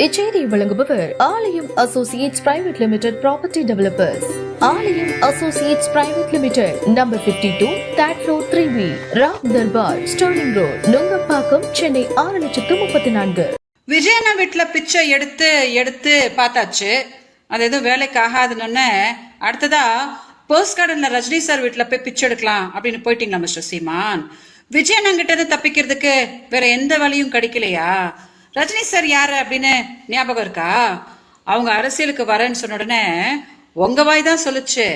இச்செய்தியை வழங்குபவர் Aalayam associates private limited property developers. Aalayam associates private limited number 52 two that road three B Ram Darbar sterling road Nungambakkam Chennai ஆறு லட்சத்து முப்பத்தி நான்கு. விஜயனா வீட்டில் பிச்சை எடுத்து எடுத்து பார்த்தாச்சு. அது எதுவும் வேலைக்கு ஆகாதுன்னு அடுத்ததா போஸ்ட் கார்டனில் ரஜினி சார் வீட்டில் போய் பிச்சை எடுக்கலாம் அப்படின்னு போயிட்டீங்களா மிஸ்டர் சீமான்? விஜயண்ணா கிட்ட இருந்து தப்பிக்கிறதுக்கு வேற எந்த வழியும் கிடைக்கலையா? ரஜினி சார் யாரு அப்படின்னு ஞாபகம் இருக்கா? அவங்க அரசியலுக்கு வரேன்னு சொன்ன உடனே உங்க வாய் தான் சொல்லுச்சு.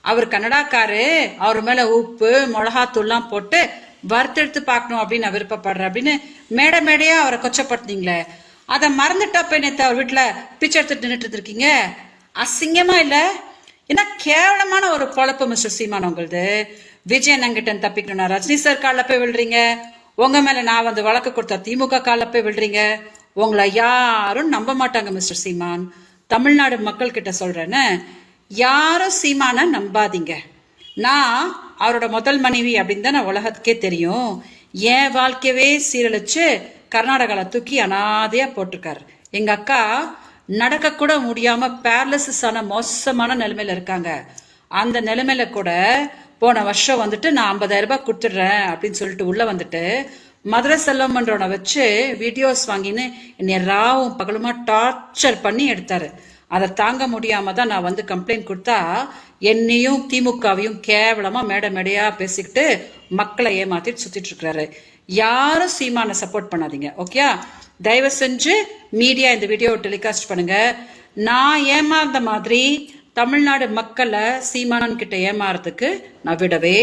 அவர் கன்னடாக்காரு. அவர் மேல உப்பு மிளகாத்தூள்லாம் போட்டு வறுத்தெடுத்து பார்க்கணும் அப்படின்னு நான் விருப்பப்படுறேன் அப்படின்னு மேடை மேடையா அவரை கொச்சப்படுத்தினீங்களே. அதை மறந்துட்டா போய் அவர் வீட்டில் பிச்சை எடுத்துட்டு நின்றுட்டு இருக்கீங்க அசிங்கமா இல்லை? ஏன்னா கேவலமான ஒரு பொழப்பு மிஸ்டர் சீமான் உங்களுது விஜய் அண்ணங்கிட்ட தப்பிக்கணும்னா ரஜினி சார் காலில் போய் விழுறீங்க. உங்க மேல நான் வந்து வழக்கு கொடுத்த திமுக காலில் போய் விழுறீங்க? உங்களை யாரும் நம்ப மாட்டாங்க மிஸ்டர் சீமான். தமிழ்நாடு மக்கள் கிட்ட சொல்றேன்னு யாரும் சீமான நம்பாதீங்க. நான் அவரோட முதல் மனைவி அப்படின்னு தான் நான் உலகத்துக்கே தெரியும். என் வாழ்க்கையவே சீரழிச்சு கர்நாடகாவில் தூக்கி அனாதையா போட்டிருக்காரு. எங்க அக்கா நடக்க கூட முடியாம பேரலிசிஸ் ஆன மோசமான நிலைமையில இருக்காங்க. அந்த நிலைமையில கூட போன வருஷம் வந்துட்டு நான் ஐம்பதாயிரம் ரூபாய் கொடுத்துட்றேன் அப்படின்னு சொல்லிட்டு உள்ள வந்துட்டு மதுரை செல்வமன்றவனை வச்சு வீடியோஸ் வாங்கின்னு என்னை ராவும் பகலுமா டார்ச்சர் பண்ணி எடுத்தாரு. அதை தாங்க முடியாம தான் நான் வந்து கம்ப்ளைண்ட் கொடுத்தா என்னையும் திமுகவையும் கேவலமா மேடை மேடையா பேசிக்கிட்டு மக்களை ஏமாத்திட்டு சுத்திட்டு இருக்கிறாரு. யாரும் சீமான சப்போர்ட் பண்ணாதீங்க ஓகே தயவு செஞ்சு மீடியா இந்த வீடியோ டெலிகாஸ்ட் பண்ணுங்க. நான் ஏமாந்த மாதிரி தமிழ்நாடு மக்களை சீமானன் கிட்ட ஏமாறதுக்கு நான் விடவே